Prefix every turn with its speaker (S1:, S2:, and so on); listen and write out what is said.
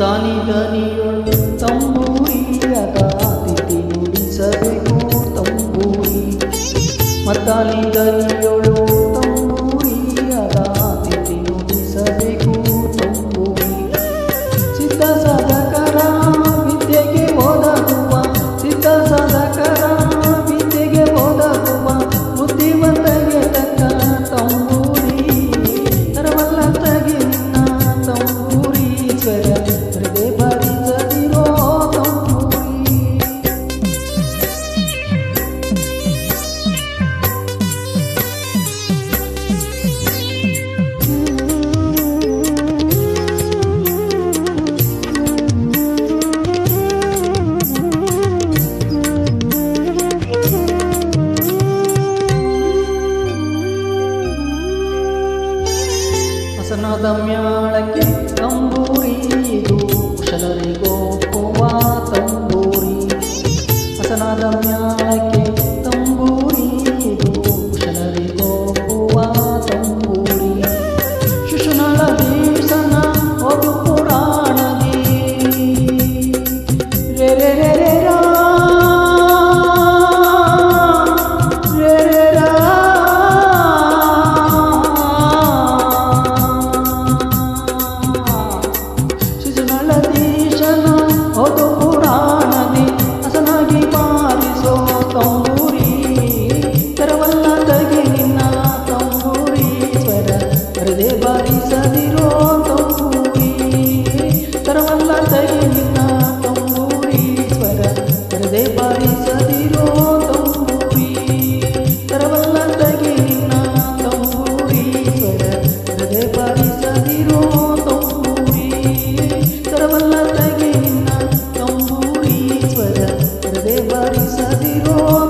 S1: ದನಿಗನಿಯೊಳು ತಂಬೂರಿಯದ ತಿಥಿ ನುಡಿಸಬೇಕು ತಂಬೂರಿ ಮತ್ತನಿಗನಿಯೊಳು ಮ್ಯಾಳಕ್ಕೆ ಕಂಬೂರಿಯು ಕುಶಲರೇ. sadiro